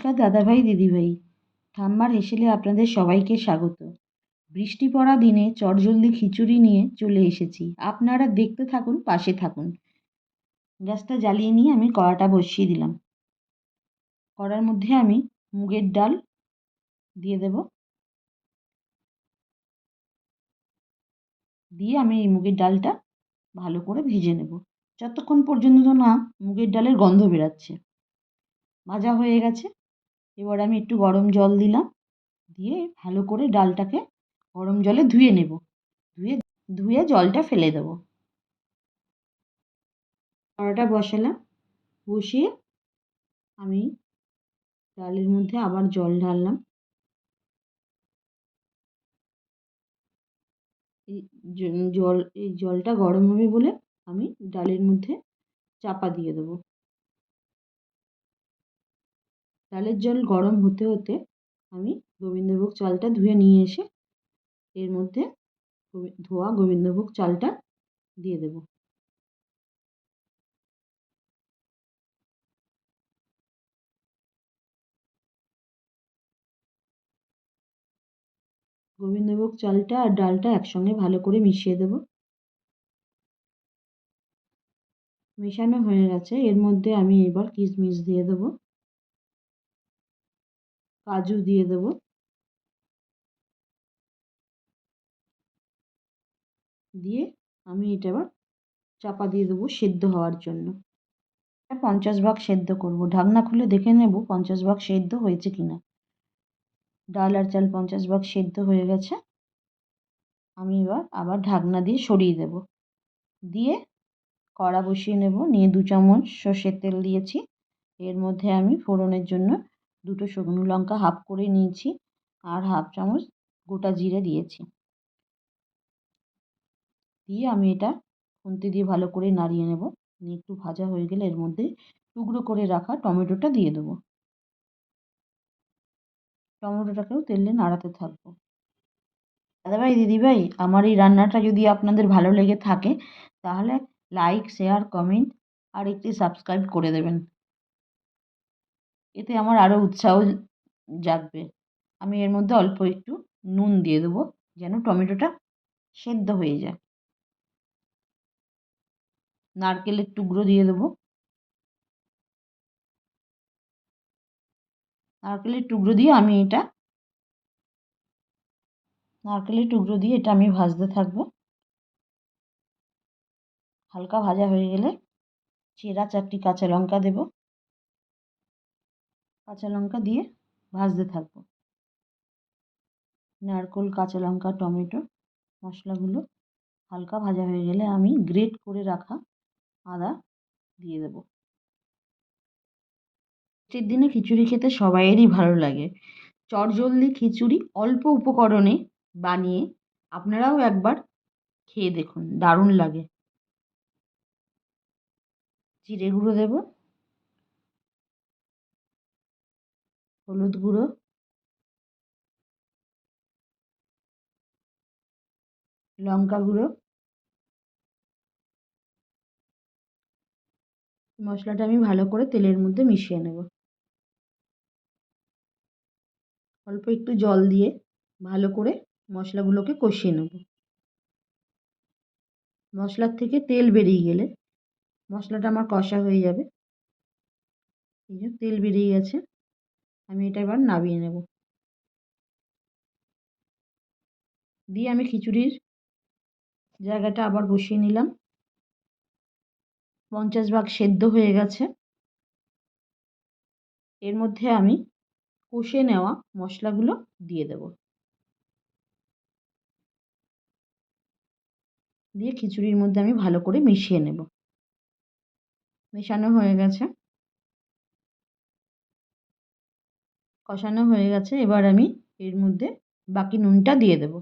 নমস্কার দাদাভাই, দিদিভাই। ঠাম্মার হেসেলে আপনাদের সবাইকে স্বাগত। বৃষ্টি পড়া দিনে চটজলদি খিচুড়ি নিয়ে চলে এসেছি। আপনারা দেখতে থাকুন, পাশে থাকুন। গ্যাসটা জ্বালিয়ে নিয়ে আমি কড়াটা বসিয়ে দিলাম। কড়ার মধ্যে আমি মুগের ডাল দিয়ে দেব। দিয়ে আমি এই মুগের ডালটা ভালো করে ভেজে নেব। যতক্ষণ পর্যন্ত না মুগের ডালের গন্ধ বেরাচ্ছে। ভাজা হয়ে গেছে। এবার আমি একটু গরম জল দিলাম, দিয়ে ভালো করে ডালটাকে গরম জলে ধুয়ে নেব। ধুয়ে ধুয়ে জলটা ফেলে দেবো। কড়াটা বসালাম, বসিয়ে আমি ডালের মধ্যে আবার জল ঢাললাম। জল, এই জলটা গরম হবে বলে আমি ডালের মধ্যে চাপা দিয়ে দেবো। ডালের জল গরম হতে হতে আমি গোবিন্দভোগ চালটা ধুয়ে নিয়ে এসে এর মধ্যে ধোয়া গোবিন্দভোগ চালটা দিয়ে দেব। গোবিন্দভোগ চালটা আর ডালটা একসঙ্গে ভালো করে মিশিয়ে দেব। মেশানো হয়ে গেছে। এর মধ্যে আমি এবার কিশমিশ দিয়ে দেবো। কাজু দিয়ে দেব। দিয়ে আমি এটা এবার চাপা দিয়ে দেবো সেদ্ধ হওয়ার জন্য। পঞ্চাশ ভাগ সেদ্ধ করব। ঢাকনা খুলে দেখে নেব পঞ্চাশ ভাগ সেদ্ধ হয়েছে কি না ডাল আর চাল পঞ্চাশ ভাগ সেদ্ধ হয়ে গেছে। আমি এবার আবার ঢাকনা দিয়ে সরিয়ে দেব। দিয়ে কড়া বসিয়ে নেব। নিয়ে দু চামচ সর্ষের তেল দিয়েছি। এর মধ্যে আমি ফোড়নের জন্য দুটো শুকনো লঙ্কা হাফ করে নিয়েছি আর হাফ চামচ গোটা জিরে দিয়েছি। দিয়ে আমি এটা খুন্তি দিয়ে ভালো করে নাড়িয়ে নেব। নিয়ে একটু ভাজা হয়ে গেলে এর মধ্যে টুকরো করে রাখা টমেটোটা দিয়ে দেবো। টমেটোটাকেও তেলে নাড়াতে থাকব। দাদাভাই, দিদিভাই, আমার এই রান্নাটা যদি আপনাদের ভালো লেগে থাকে, তাহলে লাইক শেয়ার কমেন্ট আর একটি সাবস্ক্রাইব করে দেবেন। এতে আমার আরও উৎসাহ জাগবে। আমি এর মধ্যে অল্প একটু নুন দিয়ে দেবো যেন টমেটোটা সেদ্ধ হয়ে যায়। নারকেলের টুকরো দিয়ে দেবো। নারকেলের টুকরো দিয়ে আমি এটা নারকেলের টুকরো দিয়ে এটা আমি ভাজতে থাকব। হালকা ভাজা হয়ে গেলে চেরা চারটি কাঁচা লঙ্কা দেবো। কাঁচা লঙ্কা দিয়ে ভাজতে থাকব। নারকোল, কাঁচা লঙ্কা, টমেটো মশলাগুলো হালকা ভাজা হয়ে গেলে আমি গ্রেট করে রাখা আদা দিয়ে দেব। শীতের দিনে খিচুড়ি খেতে সবাইয়েরই ভালো লাগে। চটজলদি খিচুড়ি অল্প উপকরণে বানিয়ে আপনারাও একবার খেয়ে দেখুন, দারুণ লাগে। জিরে গুঁড়ো দেবো। হলুদ গুঁড়ো। লঙ্কা গুঁড়ো। মশলাটা আমি ভালো করে তেলের মধ্যে মিশিয়ে নেব। অল্প একটু জল দিয়ে ভালো করে মশলাগুলোকে কষিয়ে নেব। মশলার থেকে তেল বেরিয়ে গেলে মশলাটা আমার কষা হয়ে যাবে। এই যে তেল বেরিয়ে গেছে। আমি এটা এবার নামিয়ে নেব। দিয়ে আমি খিচুড়ির জায়গাটা আবার বসিয়ে নিলাম। পঞ্চাশ ভাগ সেদ্ধ হয়ে গেছে। এর মধ্যে আমি কষে নেওয়া মশলাগুলো দিয়ে দেব। দিয়ে খিচুড়ির মধ্যে আমি ভালো করে মিশিয়ে নেব। মেশানো হয়ে গেছে। কষানো হয়ে গেছে, এবার আমি এর মধ্যে বাকি নুনটা দিয়ে দেব।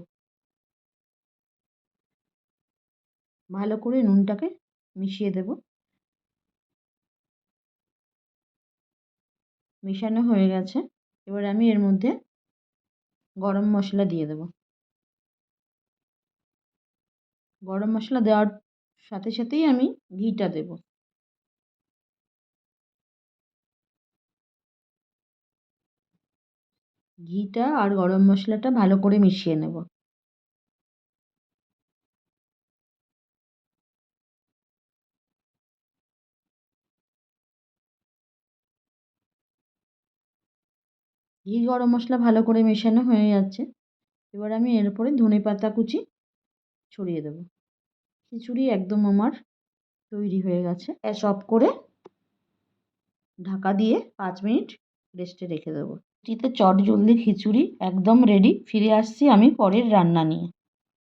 ভালো করে নুনটাকে মিশিয়ে দেব। মেশানো হয়ে গেছে, এবার আমি এর মধ্যে গরম মশলা দিয়ে দেব। গরম মশলা দেওয়ার সাথে সাথেই আমি ঘিটা দেব। ঘিটা আর গরম মশলাটা ভালো করে মিশিয়ে নেব। ঘি গরম মশলা ভালো করে মেশানো হয়ে যাচ্ছে। এবার আমি এর উপরে ধনে পাতা কুচি ছড়িয়ে দেবো। খিচুড়ি একদম আমার তৈরি হয়ে গেছে। গ্যাস অফ করে ঢাকা দিয়ে পাঁচ মিনিট রেস্টে রেখে দেবো। এটিতে চট জলদি খিচুড়ি একদম রেডি ফিরে আসছি আমি পরের রান্না নিয়ে।